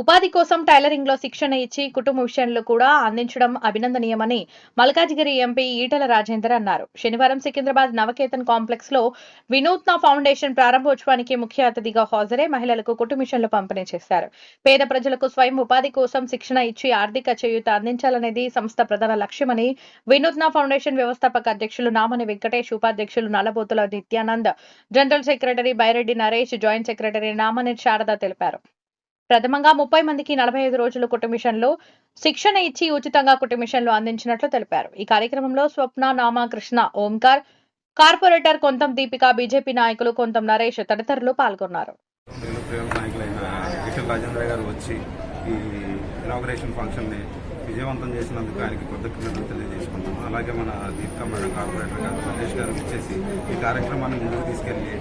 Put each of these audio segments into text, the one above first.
ఉపాధి కోసం టైలరింగ్లో శిక్షణ ఇచ్చి కుటుంబ విషయంలో కూడా అందించడం అభినందనీయమని మల్కాజిగిరి ఎంపీ ఈటల రాజేందర్ అన్నారు. శనివారం సికింద్రాబాద్ నవకేతన్ కాంప్లెక్స్లో వినూత్న ఫౌండేషన్ ప్రారంభోత్సవానికి ముఖ్య అతిథిగా హాజరై మహిళలకు కుటుంబ మిషన్లు పంపిణీ చేశారు. పేద ప్రజలకు స్వయం ఉపాధి కోసం శిక్షణ ఇచ్చి ఆర్థిక చేయూత అందించాలనేది సంస్థ ప్రధాన లక్ష్యమని వినూత్న ఫౌండేషన్ వ్యవస్థాపక అధ్యక్షులు నామని వెంకటేష్ ఉపాధ్యక్షులు Nallabothula Nityanand general secretary Byreddy Naresh joint secretary Namani Sarada తెలిపారు. ప్రథమంగా ముప్పై మందికి నలభై ఐదు రోజులు కుటుంబిషన్లో శిక్షణ ఇచ్చి ఉచితంగా కుటుంబిషన్లు అందించినట్లు తెలిపారు. ఈ కార్యక్రమంలో స్వప్న నామకృష్ణ ఓంకార్ కార్పొరేటర్ కొంతం దీపిక బీజేపీ నాయకులు కొంతం నరేష్ తదితరులు పాల్గొన్నారు. రాజేంద్ర గారు వచ్చి ఈ ఇనాగ్రేషన్ ఫంక్షన్ని విజయవంతం చేసినందుకు ఆయనకి కృతజ్ఞతలు తెలియజేసుకుంటాము అలాగే మన దీపికా మేడం కార్పొరేటర్ గారు మహేష్ గారు వచ్చేసి ఈ కార్యక్రమాన్ని ముందుకు తీసుకెళ్ళి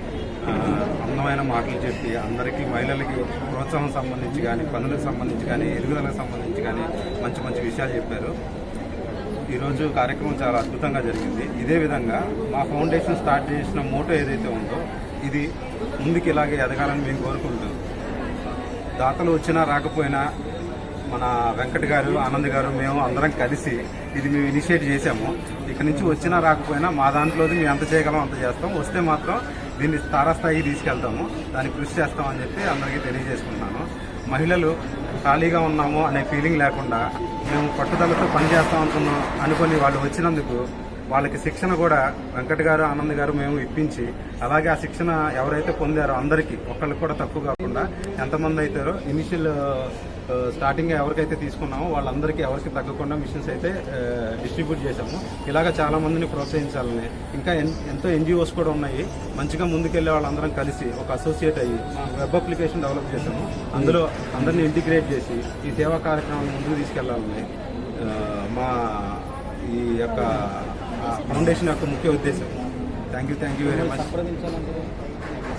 అందమైన మాటలు చెప్పి అందరికీ మహిళలకి ప్రోత్సాహం సంబంధించి కానీ పనులకు సంబంధించి కానీ ఎదుగుదలకు సంబంధించి కానీ మంచి మంచి విషయాలు చెప్పారు. ఈరోజు కార్యక్రమం చాలా అద్భుతంగా జరిగింది. ఇదే విధంగా మా ఫౌండేషన్ స్టార్ట్ చేసిన మోటో ఏదైతే ఉందో ఇది ముందుకు ఇలాగే ఎదగాలని మేము కోరుకుంటూ దాతలు వచ్చినా రాకపోయినా మన వెంకట్ గారు ఆనంద్ గారు మేము అందరం కలిసి ఇది మేము ఇనిషియేట్ చేశాము. ఇక్కడ నుంచి వచ్చినా రాకపోయినా మా దాంట్లోది మేము ఎంత చేయగలం అంత చేస్తాం. వస్తే మాత్రం దీన్ని తారాస్థాయికి తీసుకెళ్తాము. దానికి కృషి చేస్తామని చెప్పి అందరికీ తెలియజేసుకుంటున్నాను. మహిళలు ఖాళీగా ఉన్నాము అనే ఫీలింగ్ లేకుండా మేము పట్టుదలతో పనిచేస్తాం అనుకున్నాం అనుకుని వాళ్ళు వచ్చినందుకు వాళ్ళకి శిక్షణ కూడా వెంకట గారు ఆనంద్ గారు మేము ఇప్పించి అలాగే ఆ శిక్షణ ఎవరైతే పొందారో అందరికీ ఒకళ్ళకి కూడా తక్కువ కాకుండా ఎంతమంది అవుతారో ఇనిషియల్ స్టార్టింగ్ ఎవరికైతే తీసుకున్నామో వాళ్ళందరికీ ఎవరికి తగ్గకుండా మిషన్స్ అయితే డిస్ట్రిబ్యూట్ చేశాము. ఇలాగ చాలా మందిని ప్రోత్సహించాలని. ఇంకా ఎన్- ఎంతో ఎన్జిఓస్ కూడా ఉన్నాయి. మంచిగా ముందుకెళ్ళే వాళ్ళందరం కలిసి ఒక అసోసియేట్ అయ్యి వెబ్ అప్లికేషన్ డెవలప్ చేశాము. అందులో అందరినీ ఇంటిగ్రేట్ చేసి ఈ సేవా కార్యక్రమాన్ని ముందుకు తీసుకెళ్ళాలని మా ఈ యొక్క ఫౌండేషన్ యొక్క ముఖ్య ఉద్దేశం. Thank you thank you very much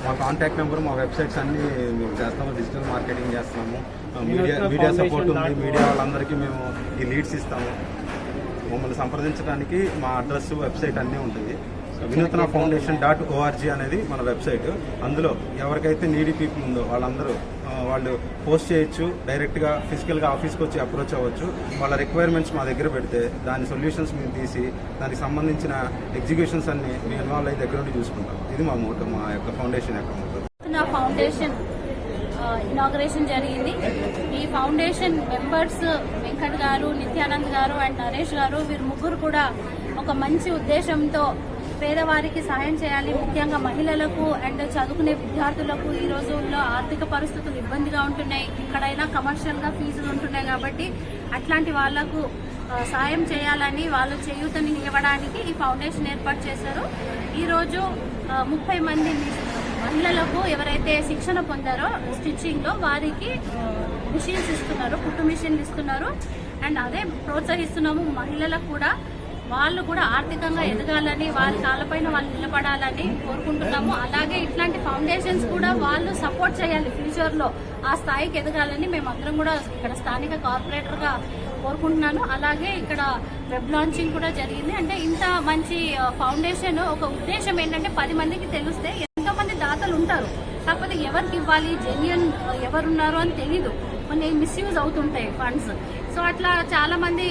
మా కాంటాక్ట్ నెంబర్ మా వెబ్సైట్స్ అన్ని మేము చేస్తాము డిజిటల్ మార్కెటింగ్ చేస్తున్నాము మీడియా మీడియా సపోర్ట్ ఉంది మీడియా వాళ్ళందరికీ మేము ఈ లీడ్స్ ఇస్తాము. మమ్మల్ని సంప్రదించడానికి మా అడ్రస్ వెబ్సైట్ అన్నీ ఉంటుంది వినూత్న ఫౌండేషన్ డాట్ ఓఆర్జీ అనేది మన వెబ్సైట్. అందులో ఎవరికైతే నీడీ పీపుల్ ఉందో వాళ్ళందరూ వాళ్ళు పోస్ట్ చేయొచ్చు డైరెక్ట్గా ఫిజికల్గా ఆఫీస్కి వచ్చి అప్రోచ్ అవ్వచ్చు. వాళ్ళ రిక్వైర్మెంట్స్ మా దగ్గర పెడితే దాని సొల్యూషన్స్ మేము తీసి దానికి సంబంధించిన ఎగ్జిక్యూషన్స్ అన్ని మేము ఇన్వాల్వ్ అయ్యి దగ్గర నుండి చూసుకుంటాం. ఇది మా మోటో మా యొక్క ఫౌండేషన్ యొక్క మోటో. నా ఫౌండేషన్ ఇనాగరేషన్ జరిగింది. ఈ ఫౌండేషన్ మెంబర్స్ వెంకట్ గారు నిత్యానంద్ గారు అండ్ నరేష్ గారు వీరు ముగ్గురు కూడా ఒక మంచి ఉద్దేశంతో పేదవారికి సహాయం చేయాలి. ముఖ్యంగా మహిళలకు అండ్ చదువుకునే విద్యార్థులకు ఈ రోజుల్లో ఆర్థిక పరిస్థితులు ఇబ్బందిగా ఉంటున్నాయి. ఇక్కడైనా కమర్షియల్గా ఫీజులు ఉంటున్నాయి కాబట్టి అట్లాంటి వాళ్ళకు సాయం చేయాలని వాళ్ళు చేయూతని ఇవ్వడానికి ఈ ఫౌండేషన్ ఏర్పాటు చేశారు. ఈరోజు ముప్పై మంది మహిళలకు ఎవరైతే శిక్షణ పొందారో స్టిచ్చింగ్లో వారికి మిషన్స్ ఇస్తున్నారు కుట్టు మిషన్లు ఇస్తున్నారు. అండ్ అదే ప్రోత్సహిస్తున్నాము మహిళలకు కూడా. వాళ్ళు కూడా ఆర్థికంగా ఎదగాలని వాళ్ళ కాళ్ళపైన వాళ్ళు నిలబడాలని కోరుకుంటున్నాము. అలాగే ఇట్లాంటి ఫౌండేషన్స్ కూడా వాళ్ళు సపోర్ట్ చేయాలి ఫ్యూచర్లో ఆ స్థాయికి ఎదగాలని మేమందరం కూడా ఇక్కడ స్థానిక కార్పొరేటర్గా కోరుకుంటున్నాను. అలాగే ఇక్కడ వెబ్ లాంచింగ్ కూడా జరిగింది. అంటే ఇంత మంచి ఫౌండేషన్ ఒక ఉద్దేశం ఏంటంటే పది మందికి తెలిస్తే ఎంతో మంది దాతలు ఉంటారు. కాకపోతే ఎవరికి ఇవ్వాలి? జెన్యున్ ఎవరున్నారు అని తెలీదు. కొన్ని మిస్యూజ్ అవుతుంటాయి ఫండ్స్ సో అట్లా చాలా మంది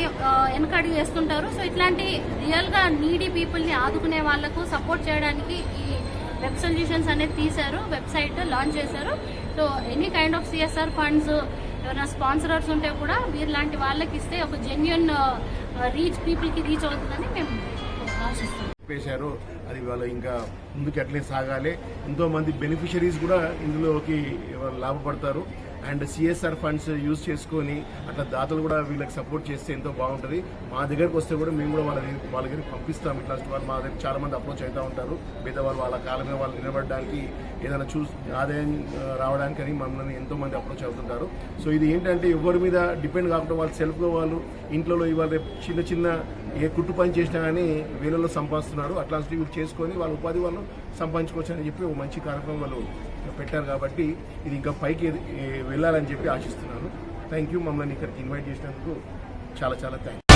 వెనకడుగు వేస్తుంటారు. సో ఇట్లాంటి రియల్గా నీడీ పీపుల్ని ఆదుకునే వాళ్ళకు సపోర్ట్ చేయడానికి ఈ వెబ్ సొల్యూషన్స్ అనేది తీశారు. వెబ్సైట్ లాంచ్ చేశారు. So any kind of CSR funds ఎవరైనా స్పాన్సరర్స్ ఉంటే కూడా వీరిలాంటి వాళ్ళకి ఇస్తే ఒక జెన్యున్ రీచ్ పీపుల్కి రీచ్ అవుతుందని మేము ఆశిస్తున్నాం. చెప్పేశారో. అది వాళ్ళు ఇంకా ముందుకు అట్లే సాగాలి. ఎంతో మంది బెనిఫిషరీస్ కూడా ఇందులోకి లాభపడతారు. అండ్ సిఎస్ఆర్ ఫండ్స్ యూజ్ చేసుకొని అట్లా దాతలు కూడా వీళ్ళకి సపోర్ట్ చేస్తే ఎంతో బాగుంటుంది. మా దగ్గరకు వస్తే కూడా మేము కూడా వాళ్ళ దగ్గర- వాళ్ళ దగ్గరికి పంపిస్తాం. ఇట్లా వాళ్ళు మా దగ్గర చాలా మంది అప్రోచ్ అవుతూ ఉంటారు. పేదవాళ్ళు వాళ్ళ కాళ్ళ మీద వాళ్ళు నిలబడడానికి ఏదైనా చూ ఆదాయం రావడానికి అని మమ్మల్ని ఎంతో మంది అప్రోచ్ అవుతుంటారు. సో ఇది ఏంటంటే ఎవరి మీద డిపెండ్ కాకుండా వాళ్ళు సెల్ఫ్గా వాళ్ళు ఇంట్లో ఇవాళ చిన్న చిన్న ఏ కుట్టు పని చేసినా కానీ వీళ్ళలో సంపాదిస్తున్నారు అట్లాంటివి వీళ్ళు చేసుకొని వాళ్ళ ఉపాధి వాళ్ళు సంపాదించుకోవచ్చు అని చెప్పి ఒక మంచి కార్యక్రమం వాళ్ళు పెట్టారు కాబట్టి ఇది ఇంకా పైకి వెళ్ళాలని చెప్పి ఆశిస్తున్నాను. థ్యాంక్ యూ మమ్మల్ని ఇక్కడికి ఇన్వైట్ చేసినందుకు చాలా చాలా థ్యాంక్